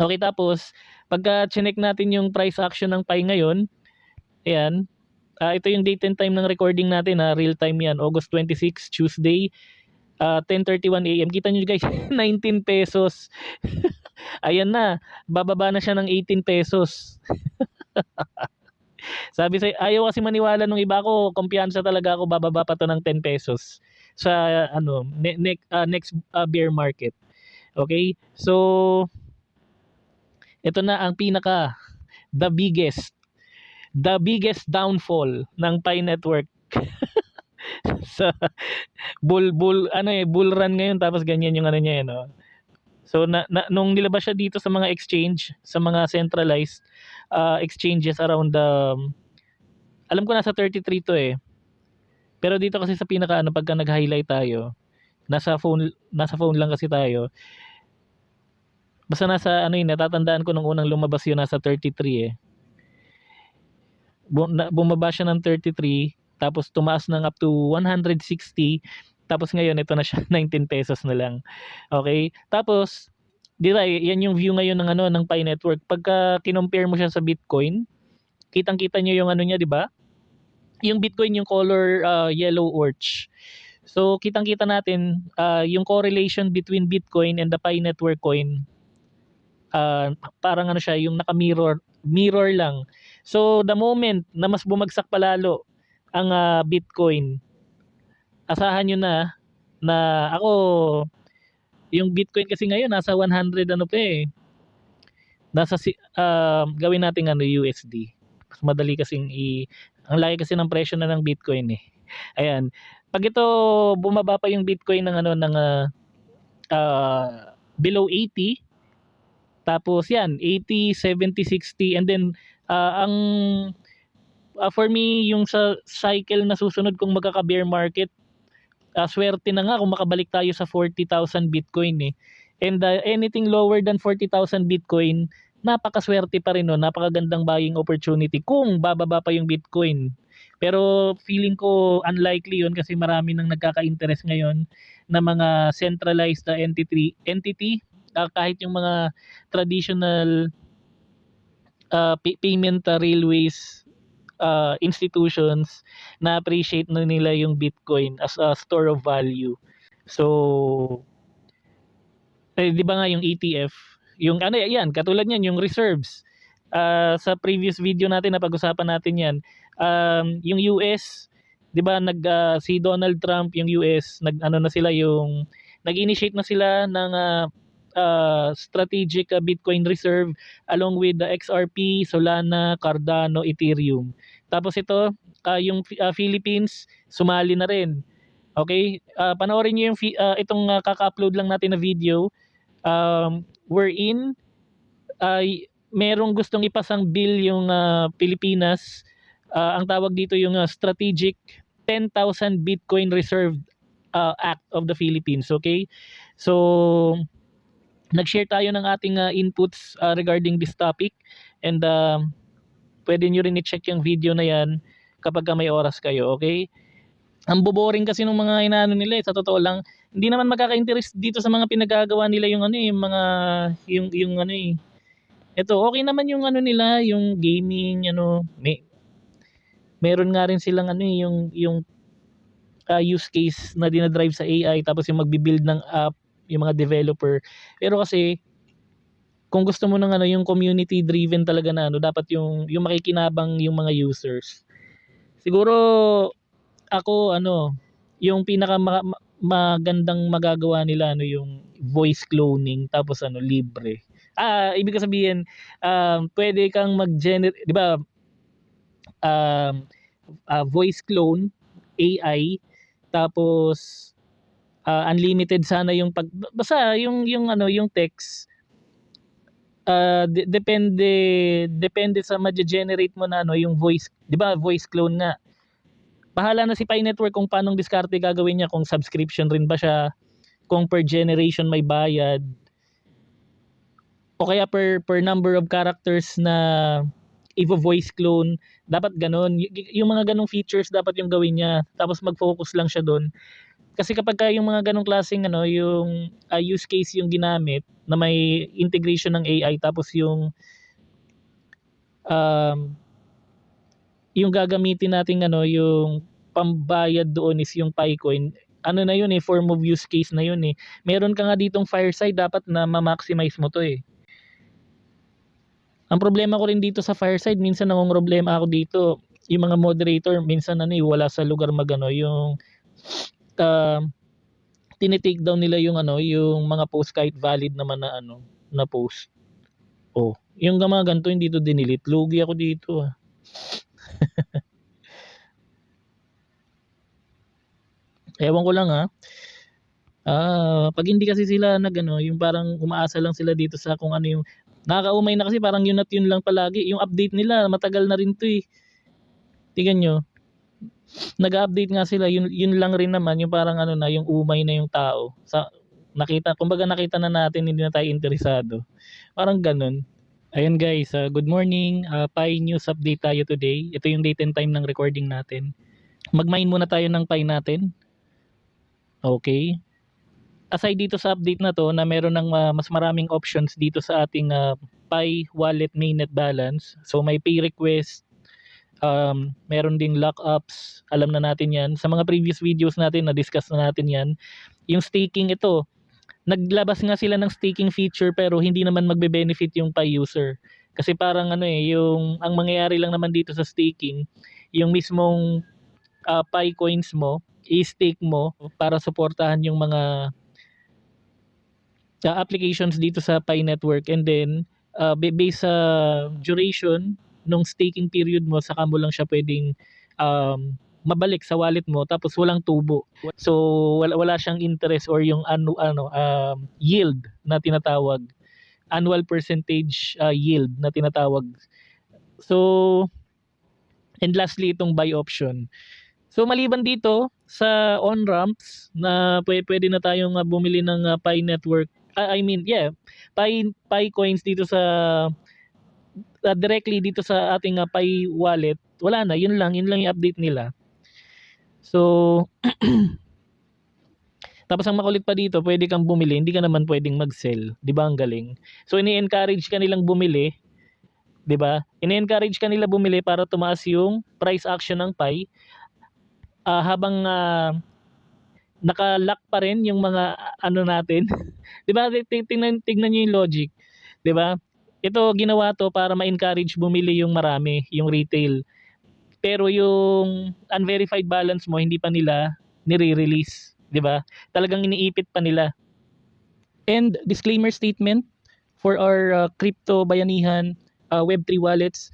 Okay, tapos pagka chinek natin yung price action ng Pi ngayon, ayan, ah, ito yung date and time ng recording natin na real time yan, August 26, Tuesday, ah, 10:31 AM. Kita nyo guys, 19 pesos. Ayan na, bababa na siya ng 18 pesos. Sabi sa ayaw kasi maniwala nung iba ko, kumpiyansa talaga ako bababa pa to ng 10 pesos sa ano ne, ne- ah, next ah, bear market. Okay? So ito na ang pinaka the biggest the biggest downfall ng Pi Network sa bull bull ano eh bull run ngayon tapos ganyan yung ano niya eh, no? So na, na, nung nilabas siya dito sa mga exchange, sa mga centralized uh, exchanges around the alam ko nasa 33 to eh. Pero dito kasi sa pinaka ano pagka nag-highlight tayo, nasa phone nasa phone lang kasi tayo. Basta nasa ano yun, natatandaan ko nung unang lumabas yun nasa 33 eh. Bumaba siya ng 33 tapos tumaas ng up to 160 tapos ngayon ito na siya 19 pesos na lang. Okay? Tapos di ba yan yung view ngayon ng ano ng Pi Network. Pagka kinompare mo siya sa Bitcoin, kitang-kita niyo yung ano niya, di ba? Yung Bitcoin yung color uh, yellow orch. So kitang-kita natin uh, yung correlation between Bitcoin and the Pi Network coin uh, parang ano siya yung naka-mirror mirror lang. So the moment na mas bumagsak palalo ang uh, Bitcoin, asahan nyo na na ako yung Bitcoin kasi ngayon nasa 100 ano pa eh. Nasa uh, gawin natin ano USD. Mas madali kasing i ang laki kasi ng presyo na ng Bitcoin eh. Ayan. Pag ito bumaba pa yung Bitcoin ng ano ng uh, uh, below 80 tapos yan 80, 70, 60 and then uh, ang uh, for me yung sa cycle na susunod kung magkaka-bear market uh, swerte na nga kung makabalik tayo sa 40,000 Bitcoin eh. And uh, anything lower than 40,000 Bitcoin, napakaswerte pa rin no, napakagandang buying opportunity kung bababa pa yung Bitcoin. Pero feeling ko unlikely yun kasi marami nang nagkaka-interest ngayon na mga centralized uh, entity, entity kahit yung mga traditional uh, payment uh, railways uh, institutions na appreciate na nila yung Bitcoin as a store of value. So eh, 'di ba nga yung ETF, yung ano yan, katulad niyan yung reserves. Uh, sa previous video natin na pag-usapan natin 'yan. Um, yung US, 'di ba nag uh, si Donald Trump yung US, nag ano na sila yung nag-initiate na sila ng uh, uh, strategic uh, Bitcoin reserve along with the XRP, Solana, Cardano, Ethereum. Tapos ito, uh, yung uh, Philippines, sumali na rin. Okay? Uh, panoorin niyo yung uh, itong uh, kaka-upload lang natin na video. Um, we're in uh, merong gustong ipasang bill yung uh, Pilipinas. Uh, ang tawag dito yung uh, strategic 10,000 Bitcoin Reserve uh, Act of the Philippines. Okay? So, nag-share tayo ng ating uh, inputs uh, regarding this topic and uh, pwede nyo rin i-check yung video na yan kapag may oras kayo, okay? Ang boboring kasi ng mga inaano nila eh, sa totoo lang, hindi naman magkaka-interest dito sa mga pinagagawa nila yung ano eh, yung mga yung yung ano eh. Ito, okay naman yung ano nila, yung gaming, ano, may meron nga rin silang ano eh, yung yung uh, use case na dinadrive sa AI tapos yung magbi-build ng app yung mga developer. Pero kasi kung gusto mo ng ano yung community driven talaga na ano dapat yung yung makikinabang yung mga users. Siguro ako ano yung pinaka ma- magandang magagawa nila ano yung voice cloning tapos ano libre. Ah, ibig sabihin um pwede kang mag-generate, 'di ba? Um uh, voice clone AI tapos uh, unlimited sana yung pag basta yung yung ano yung text. Uh, de- depende depende sa ma-generate mo na ano yung voice 'di ba voice clone nga. Bahala na si Pi Network kung paano diskarte gagawin niya kung subscription rin ba siya kung per generation may bayad. O kaya per per number of characters na Evo voice clone dapat ganun. Y- yung mga ganung features dapat yung gawin niya tapos mag-focus lang siya doon Kasi kapag ka yung mga ganong klaseng ano, yung ah, use case yung ginamit na may integration ng AI tapos yung um, yung gagamitin nating ano, yung pambayad doon is yung Picoin. Ano na yun eh, form of use case na yun eh. Meron ka nga ditong Fireside, dapat na ma-maximize mo to eh. Ang problema ko rin dito sa Fireside, minsan problema ako dito. Yung mga moderator, minsan ano eh, wala sa lugar magano yung uh, tinitake down nila yung ano, yung mga post kahit valid naman na ano, na post. Oh, yung mga ganito hindi to dinilit. Lugi ako dito ah. Ewan ko lang ha. Ah, pag hindi kasi sila nag-ano, yung parang umaasa lang sila dito sa kung ano yung nakakaumay na kasi parang yun at yun lang palagi. Yung update nila, matagal na rin 'to eh. Tingnan nyo. Nag-update nga sila, yun, yun lang rin naman, yung parang ano na, yung umay na yung tao. Sa, nakita, kumbaga nakita na natin, hindi na tayo interesado. Parang ganun. Ayun guys, uh, good morning. Uh, Pi News update tayo today. Ito yung date and time ng recording natin. Mag-mine muna tayo ng Pi natin. Okay. Aside dito sa update na to na meron ng uh, mas maraming options dito sa ating uh, Pi wallet mainnet balance. So may pay request, um, meron ding lockups, alam na natin yan. Sa mga previous videos natin na discuss na natin yan. Yung staking ito, naglabas nga sila ng staking feature pero hindi naman magbe-benefit yung Pi user. Kasi parang ano eh, yung ang mangyayari lang naman dito sa staking, yung mismong uh, Pi coins mo i-stake mo para suportahan yung mga uh, applications dito sa Pi network and then uh, based sa duration nung staking period mo saka mo lang siya pwedeng um, mabalik sa wallet mo tapos walang tubo. So wala, wala siyang interest or yung ano ano um, yield na tinatawag annual percentage uh, yield na tinatawag. So and lastly itong buy option. So maliban dito sa on-ramps na pwede, pwede na tayong uh, bumili ng uh, Pi network uh, I mean yeah Pi Pi coins dito sa uh, directly dito sa ating uh, Pi wallet wala na yun lang yun lang yung update nila so tapos ang makulit pa dito pwede kang bumili hindi ka naman pwedeng mag-sell di ba ang galing so ini-encourage ka bumili 'di ba? Ini-encourage kanila bumili para tumaas yung price action ng Pi uh, habang uh, naka-lock pa rin yung mga ano natin. 'Di ba? Tingnan tingnan niyo yung logic, 'di ba? Ito ginawa to para ma-encourage bumili yung marami, yung retail. Pero yung unverified balance mo hindi pa nila nire-release, 'di ba? Talagang iniipit pa nila. And disclaimer statement for our uh, crypto bayanihan uh, web3 wallets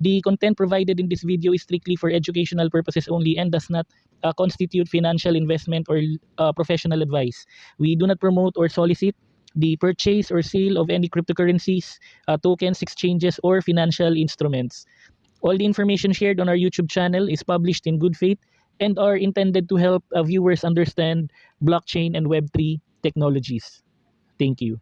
The content provided in this video is strictly for educational purposes only and does not uh, constitute financial investment or uh, professional advice. We do not promote or solicit the purchase or sale of any cryptocurrencies, uh, tokens, exchanges, or financial instruments. All the information shared on our YouTube channel is published in good faith and are intended to help uh, viewers understand blockchain and Web3 technologies. Thank you.